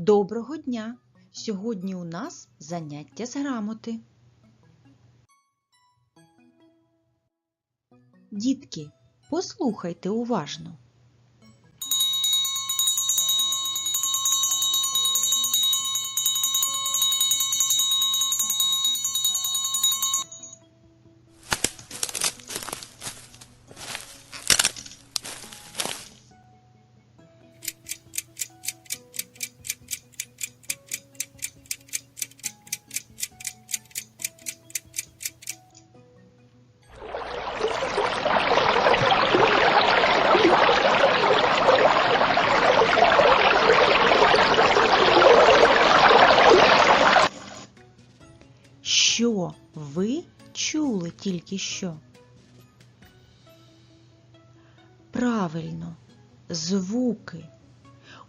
Доброго дня! Сьогодні у нас заняття з грамоти. Дітки, послухайте уважно. Що? Правильно, звуки.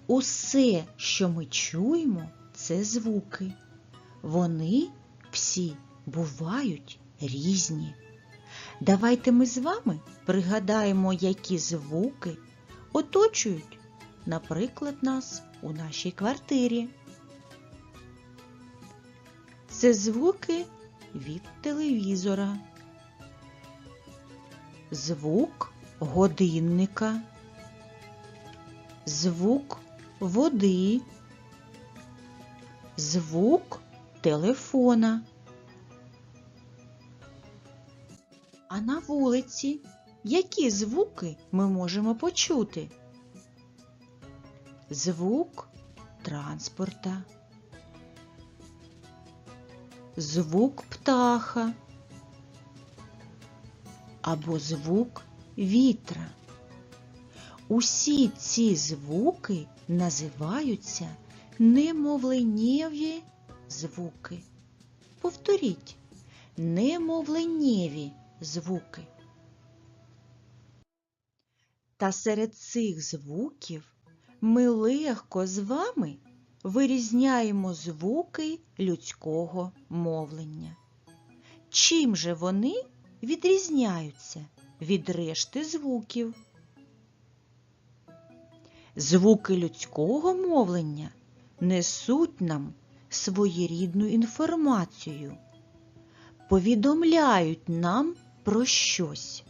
Усе, що ми чуємо, це звуки. Вони всі бувають різні. Давайте ми з вами пригадаємо, які звуки оточують, наприклад, нас у нашій квартирі. Це звуки від телевізора, звук годинника, звук води, звук телефона. А на вулиці які звуки ми можемо почути? Звук транспорта звук птаха або звук вітра. Усі ці звуки називаються немовленєві звуки. Повторіть немовленєві звуки. Та серед цих звуків ми легко з вами вирізняємо звуки людського мовлення. Чим же вони відрізняються від решти звуків? Звуки людського мовлення несуть нам своєрідну інформацію, повідомляють нам про щось.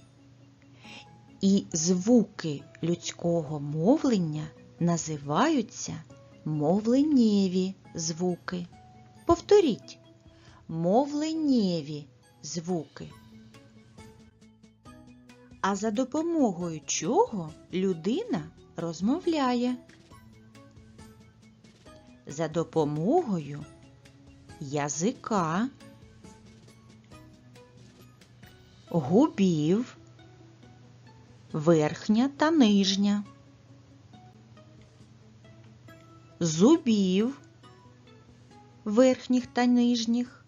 І звуки людського мовлення називаються мовленнєві звуки. Повторіть мовленнєві звуки. А за допомогою чого людина розмовляє? За допомогою язика, губів, верхня та нижня. зубів верхніх та нижніх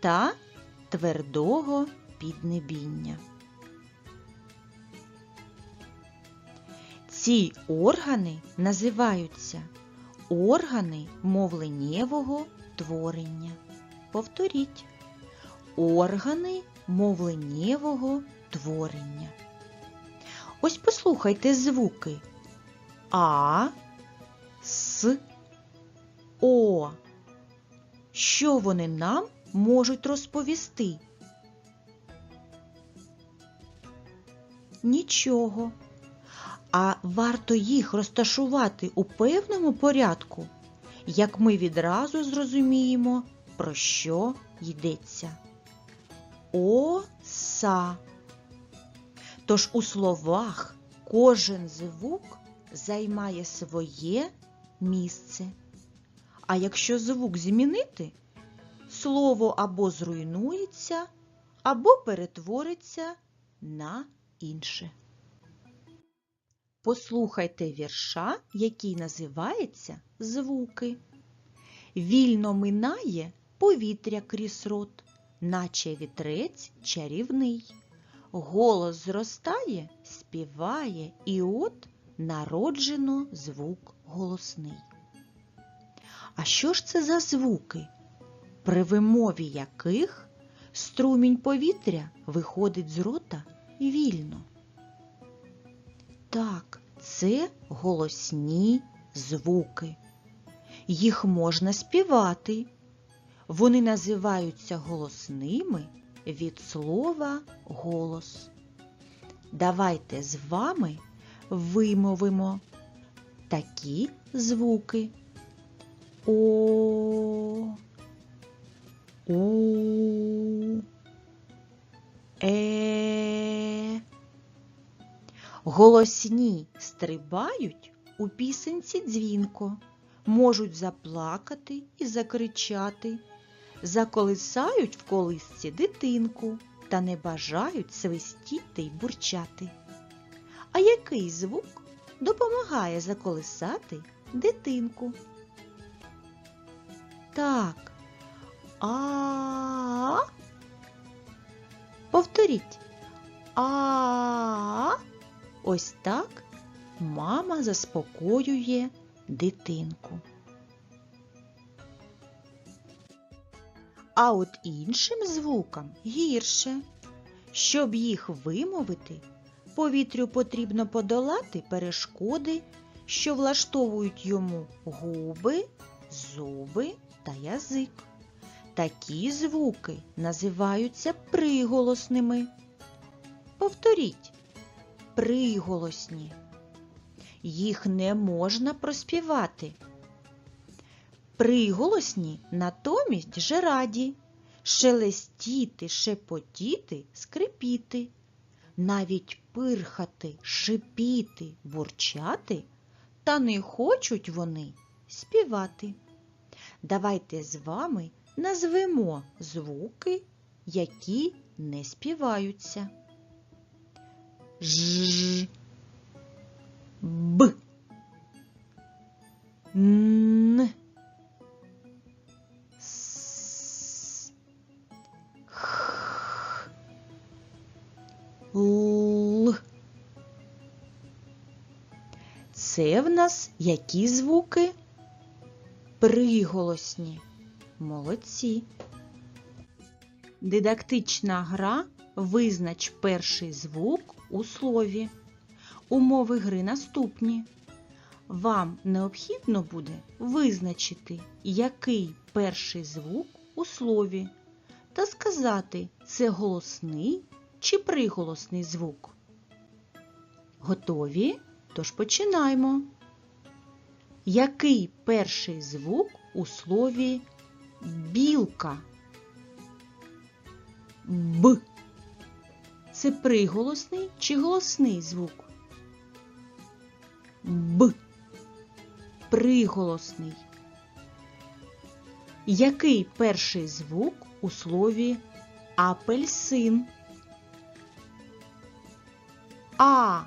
та твердого піднебіння. Ці органи називаються органи мовленнєвого творення. Повторіть органи мовленнєвого творення. Ось послухайте звуки А, С, О. Що вони нам можуть розповісти? Нічого. А варто їх розташувати у певному порядку, як ми відразу зрозуміємо, про що йдеться. Оса. Тож у словах кожен звук займає своє місце. А якщо звук змінити, слово або зруйнується, або перетвориться на інше. Послухайте вірша, який називається Звуки. Вільно минає повітря крізь рот, наче вітрець чарівний. Голос зростає, співає, і от народжено звук голосний. А що ж це за звуки, при вимові яких струмінь повітря виходить з рота вільно? Так, це голосні звуки. Їх можна співати. Вони називаються голосними від слова голос. Давайте з вами вимовимо такі звуки. О, У, Е. Голосні стрибають у пісенці дзвінко, можуть заплакати і закричати, заколисають в колисці дитинку та не бажають свистіти й бурчати. А який звук допомагає заколисати дитинку? Так. А. Повторіть. А. Ось так мама заспокоює дитинку. А от іншим звукам гірше. Щоб їх вимовити, повітрю потрібно подолати перешкоди, що влаштовують йому губи, зуби та язик. Такі звуки називаються приголосними. Повторіть приголосні. Їх не можна проспівати. Приголосні натомість же раді шелестіти, шепотіти, скрипіти, навіть пирхати, шипіти, бурчати, та не хочуть вони співати. Давайте з вами назвемо звуки, які не співаються. Ж, Б, Н, С, Х, Л. Це в нас які звуки? Приголосні. Молодці. Дидактична гра Визнач перший звук у слові. Умови гри наступні. Вам необхідно буде визначити, який перший звук у слові, та сказати, це голосний чи приголосний звук. Готові? Тож починаємо. Який перший звук у слові білка? Б. Це приголосний чи голосний звук? Б. Приголосний. Який перший звук у слові апельсин? А.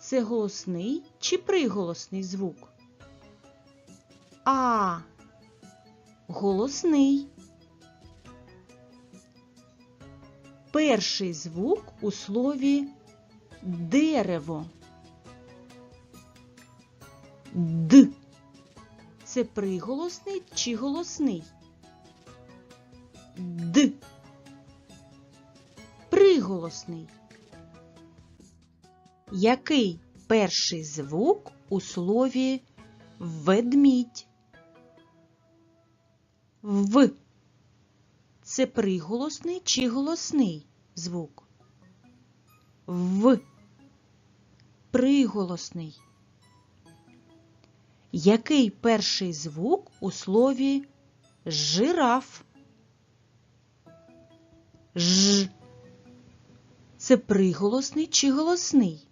Це голосний чи приголосний звук? А. Голосний. Перший звук у слові дерево. Д. Це приголосний чи голосний? Д. Приголосний. Який перший звук у слові ведмідь? В. Це приголосний чи голосний звук? В. Приголосний. Який перший звук у слові жираф? Ж. Це приголосний чи голосний?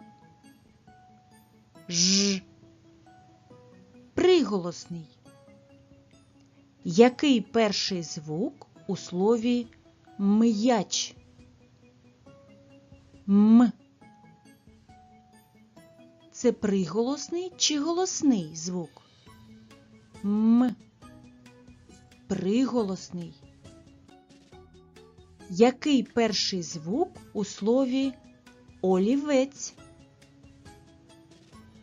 Ж. Приголосний. Який перший звук у слові м'яч? М. Це приголосний чи голосний звук? М. Приголосний. Який перший звук у слові олівець?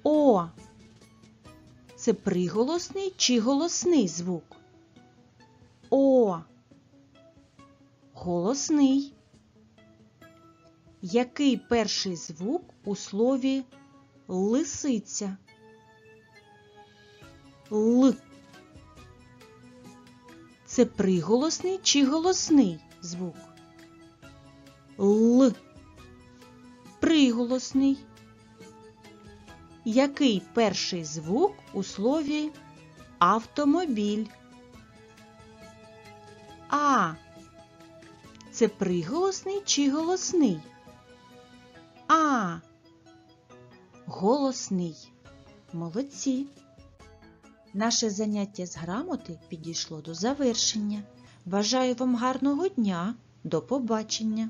О. Це приголосний чи голосний звук? О. Голосний. Який перший звук у слові лисиця? Л. Це приголосний чи голосний звук? Л. Приголосний. Який перший звук у слові автомобіль? А. Це приголосний чи голосний? Голосний. Молодці. Наше заняття з грамоти підійшло до завершення. Бажаю вам гарного дня. До побачення!